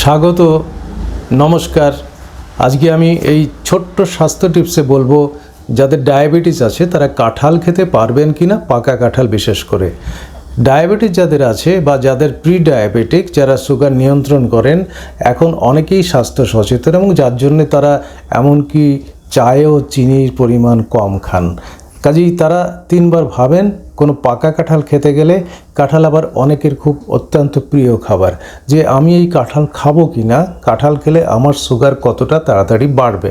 স্বাগত, নমস্কার। আজকে আমি এই ছোট্ট স্বাস্থ্য টিপসে বলব, যাদের ডায়াবেটিস আছে, তারা কাঁঠাল খেতে পারবেন কি না পাকা কাঁঠাল বিশেষ করে। ডায়াবেটিস যাদের আছে বা যাদের প্রি ডায়াবেটিক যারা সুগার নিয়ন্ত্রণ করেন, এখন অনেকেই স্বাস্থ্য সচেতন এবং যার জন্য তারা এমনকি চায়েও, চিনির পরিমাণ কম খান। কাজেই তারা তিনবার ভাবেন, কোনো পাকা কাঁঠাল খেতে গেলে কাঁঠাল আবার অনেকের খুব অত্যন্ত প্রিয় খাবার। যে আমি এই কাঁঠাল খাব কি না, কাঁঠাল খেলে আমার সুগার কতটা তাড়াতাড়ি বাড়বে।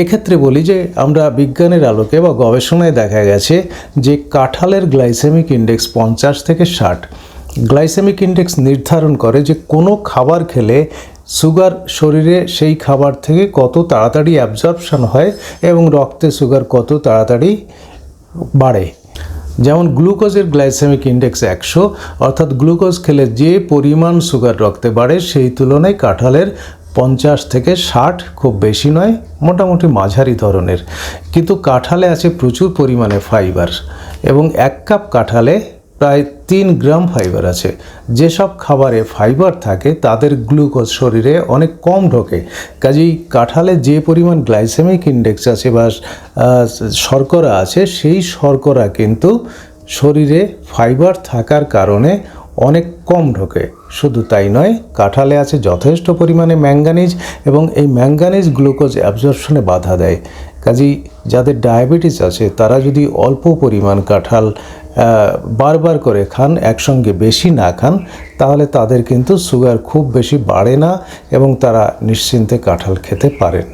এক্ষেত্রে বলি যে, আমরা বিজ্ঞানের আলোকে বা গবেষণায় দেখা গেছে যে কাঁঠালের গ্লাইসেমিক ইন্ডেক্স পঞ্চাশ থেকে ষাট। গ্লাইসেমিক ইন্ডেক্স নির্ধারণ করে যে কোনো খাবার খেলে সুগার শরীরে সেই খাবার থেকে কত তাড়াতাড়ি অ্যাবজর্পশন হয় এবং রক্তে সুগার কত তাড়াতাড়ি বাড়ে? যেমন গ্লুকোজের গ্লাইসেমিক ইন্ডেক্স একশো, অর্থাৎ গ্লুকোজ খেলে যে পরিমাণ সুগার রক্তে বাড়ে সেই তুলনায় কাঁঠালের পঞ্চাশ থেকে ষাট খুব বেশি নয়, মোটামুটি মাঝারি ধরনের। কিন্তু কাঁঠালে আছে প্রচুর পরিমাণে ফাইবার এবং এক কাপ কাঁঠালে প্রায় তিন গ্রাম ফাইবার আছে। যেসব খাবারে ফাইবার থাকে, তাদের গ্লুকোজ শরীরে অনেক কম ঢোকে। কাজেই কাঁঠালে যে পরিমাণ গ্লাইসেমিক ইন্ডেক্স আছে বা শর্করা আছে, সেই শর্করা কিন্তু শরীরে ফাইবার থাকার কারণে অনেক কম ঢোকে। শুধু তাই নয়, কাঁঠালে আছে যথেষ্ট পরিমাণে ম্যাঙ্গানিজ এবং এই ম্যাঙ্গানিজ গ্লুকোজ অ্যাবজর্পশনে বাধা দেয়। কাজেই যাদের ডায়াবেটিস আছে, তারা যদি অল্প পরিমাণ কাঁঠাল বারবার করে খান, একসঙ্গে বেশি না খান, তাহলে তাদের কিন্তু সুগার খুব বেশি বাড়ে না এবং তারা নিশ্চিন্তে কাঁঠাল খেতে পারেন।